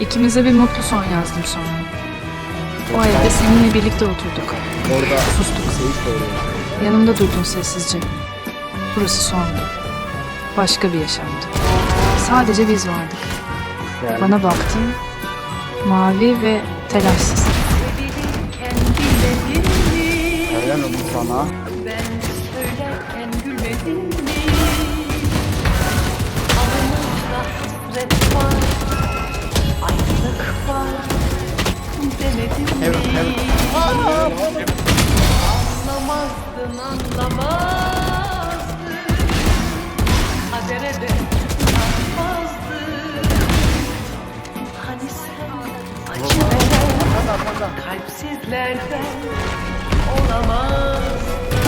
İkimize bir mutlu son yazdım sonra. O evde seninle birlikte oturduk. Orada Sustuk. Seyit. Yanımda durdun sessizce. Burası sondu. Başka bir yaşamdı. Sadece biz vardık. Yani Bana baktın. Mavi ve telaşsız. helal olsun sana. Ben söylerken gülmedin mi? Demedim? Evet, evet. Anlamazdın, anlamazdın Kadere de inanmazdın Hani sen acı kalpsizlerden olamazdın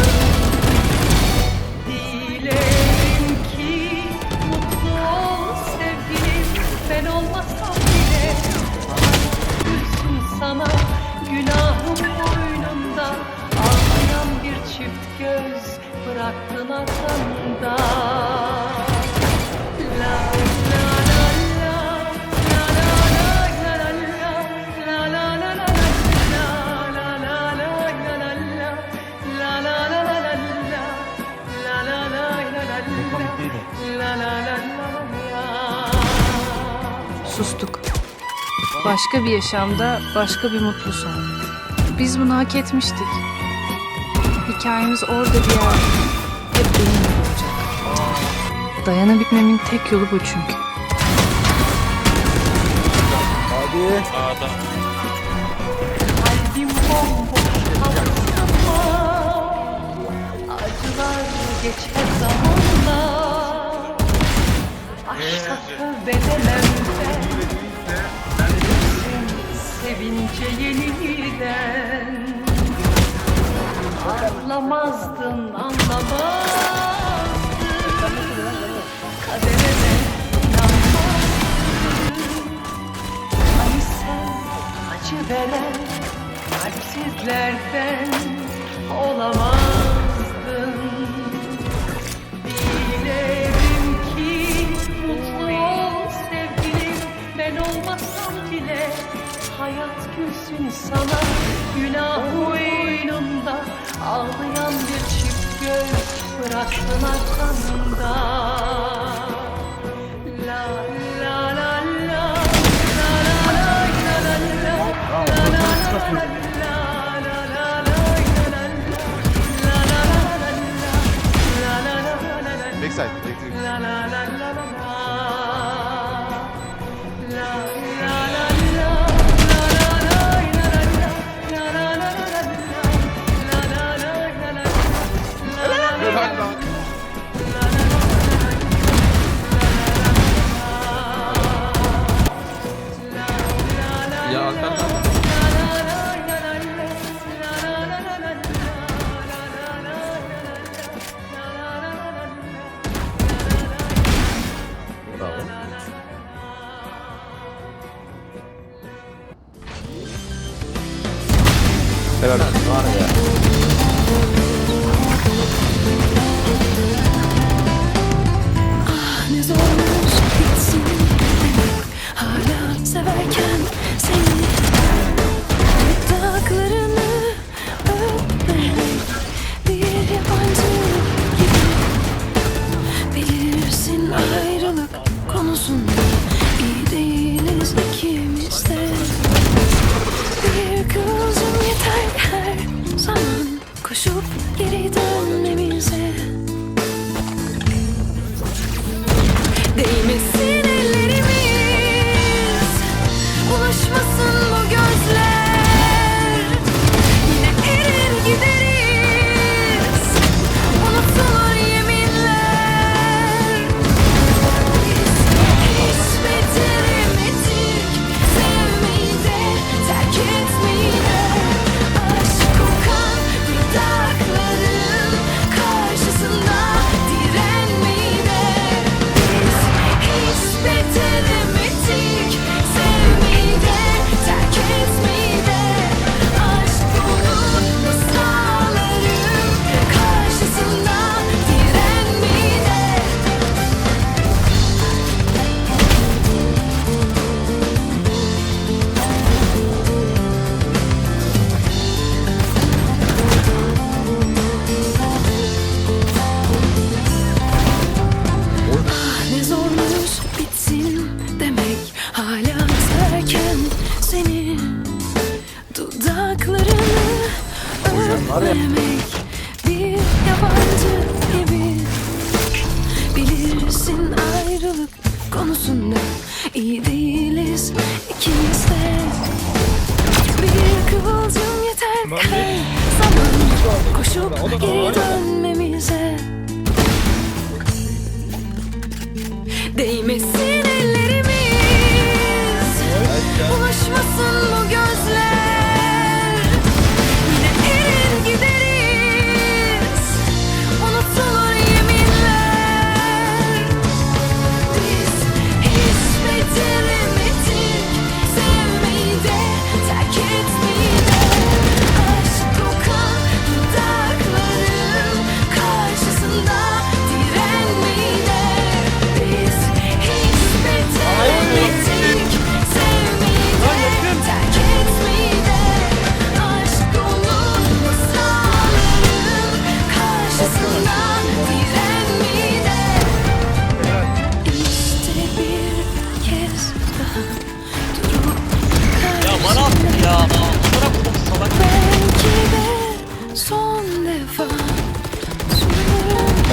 la Sustuk. Başka bir yaşamda başka bir mutlu son. Biz bunu hak etmiştik. Hikayemiz orada bir yer. Hep benimle olacak. Dayanabilmemin tek yolu bu çünkü. Hadi. Kalbim bomboş Acılar geçer zamanla Aşka tövbe demem ben sevince yeniden Ağlamazdın anlamazdın. Kadere de inanmazdın Hani sen acı veren kalpsizlerden olamazdın Dilerim ki mutlu ol sevgilim. Ben olmasam bile hayat gülsün sana. Günah boynunda ağlayan bir çift göz bıraktın arkamda Ya. değmesin.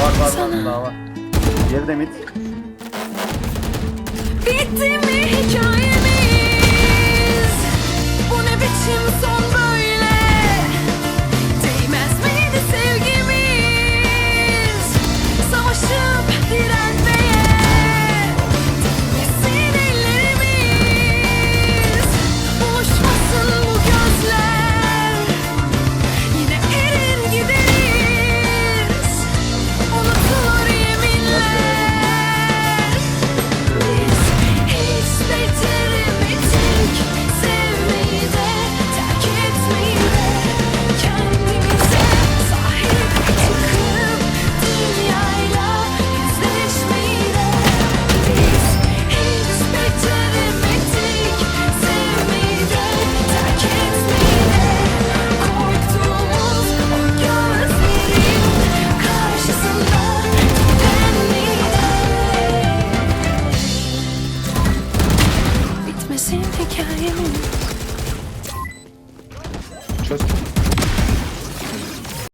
Var var var daha var. Geri de mid. Bitti mi hikayemiz? Bu ne biçim son?